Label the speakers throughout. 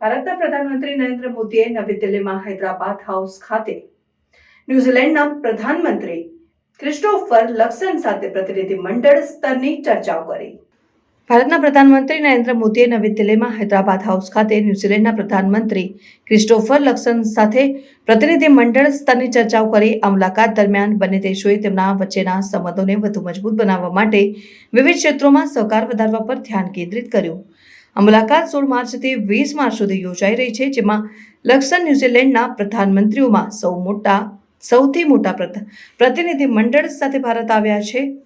Speaker 1: ભારતના પ્રધાનમંત્રી નરેન્દ્ર મોદીએ નવી દિલ્હીમાં હૈદરાબાદ હાઉસ ખાતે ન્યૂઝીલેન્ડના પ્રધાનમંત્રી ક્રિસ્ટોફર લક્સન સાથે પ્રતિનિધિ મંડળ સ્તરની ચર્ચાઓ કરી. ભારતના પ્રધાનમંત્રી નરેન્દ્ર મોદીએ નવી દિલ્હીમાં હૈદરાબાદ હાઉસ ખાતે ન્યૂઝીલેન્ડના પ્રધાનમંત્રી ક્રિસ્ટોફર લક્સન સાથે પ્રતિનિધિ મંડળ સ્તરની ચર્ચાઓ કરી. આ મુલાકાત દરમિયાન બંને દેશોએ તેમના વચ્ચેના સંબંધોને વધુ મજબૂત બનાવવા માટે વિવિધ ક્ષેત્રોમાં સહકાર વધારવા પર ધ્યાન કેન્દ્રિત કર્યું. આ મુલાકાત સોળ માર્ચથી વીસ માર્ચ સુધી યોજાઈ રહી છે, જેમાં લક્સન ન્યૂઝીલેન્ડના પ્રધાનમંત્રીઓમાં સૌ મોટા, સૌથી મોટા પ્રત- પ્રતિનિધિ મંડળ સાથે ભારત આવ્યા છે.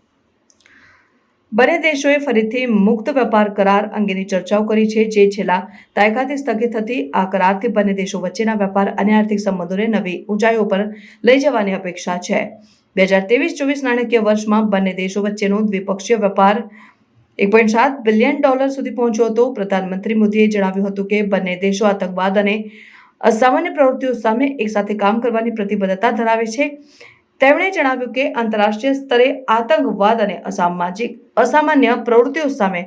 Speaker 1: બંને દેશોએ ફરીથી મુક્ત વેપાર કરાર અંગેની ચર્ચાઓ કરી છે, જે છેલ્લા દાયકાથી સ્થગિત હતી. આ કરારથી બંને દેશો વચ્ચેના વેપાર અને આર્થિક સંબંધોને નવી ઊંચાઈઓ પર લઈ જવાની અપેક્ષા છે. બે હજાર ત્રેવીસ ચોવીસ નાણાકીય વર્ષમાં બંને દેશો વચ્ચેનો દ્વિપક્ષીય વેપાર એક પોઈન્ટ સાત બિલિયન ડોલર સુધી પહોંચ્યો હતો. પ્રધાનમંત્રી મોદીએ જણાવ્યું હતું કે બંને દેશો આતંકવાદ અને અસામાન્ય પ્રવૃત્તિઓ સામે એકસાથે કામ કરવાની પ્રતિબદ્ધતા ધરાવે છે. તેમણે જણાવ્યું કે આંતરરાષ્ટ્રીય સ્તરે આતંકવાદ અને અસામાજિક અસામાન્ય પ્રવૃત્તિઓ સામે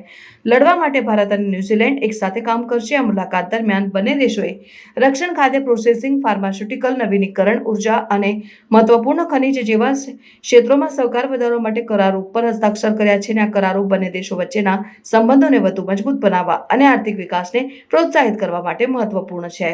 Speaker 1: લડવા માટે ભારત અને ન્યૂઝીલેન્ડ એકસાથે કામ કરશે. આ મુલાકાત દરમિયાન બંને દેશોએ રક્ષણ ખાદ્ય પ્રોસેસિંગ, ફાર્માસ્યુટિકલ, નવીનીકરણ, ઊર્જા અને મહત્વપૂર્ણ ખનિજ જેવા ક્ષેત્રોમાં સહકાર વધારવા માટે કરારો ઉપર હસ્તાક્ષર કર્યા છે અને આ કરારો બંને દેશો વચ્ચેના સંબંધોને વધુ મજબૂત બનાવવા અને આર્થિક વિકાસને પ્રોત્સાહિત કરવા માટે મહત્વપૂર્ણ છે.